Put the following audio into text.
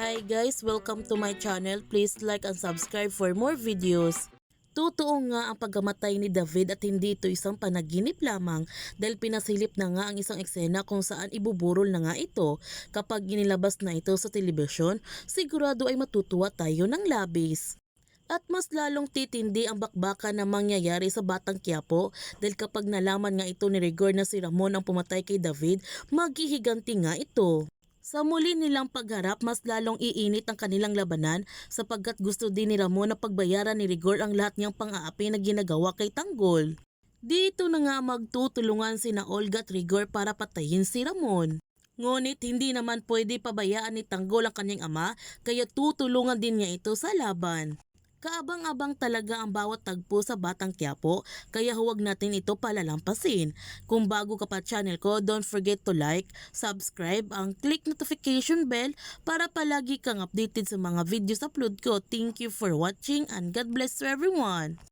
Hi guys, welcome to my channel. Please like and subscribe for more videos. Totoo nga ang pagkamatay ni David at hindi ito isang panaginip lamang dahil pinasilip na nga ang isang eksena kung saan ibuburol na nga ito. Kapag inilabas na ito sa telebisyon, sigurado ay matutuwa tayo ng labis. At mas lalong titindi ang bakbakan na mangyayari sa Batang Quiapo dahil kapag nalaman nga ito ni Rigor na si Ramon ang pumatay kay David, maghihiganti nga ito. Sa muli nilang pagharap, mas lalong iinit ang kanilang labanan sapagkat gusto din ni Ramon na pagbayaran ni Rigor ang lahat niyang pang-aapi na ginagawa kay Tanggol. Dito na nga magtutulungan sina Olga at Rigor para patayin si Ramon. Ngunit hindi naman pwede pabayaan ni Tanggol ang kanyang ama kaya tutulungan din niya ito sa laban. Kaabang-abang talaga ang bawat tagpo sa Batang Quiapo kaya huwag natin ito palalampasin. Kung bago ka pa channel ko, don't forget to like, subscribe, ang click notification bell para palagi kang updated sa mga videos upload ko. Thank you for watching and God bless to everyone!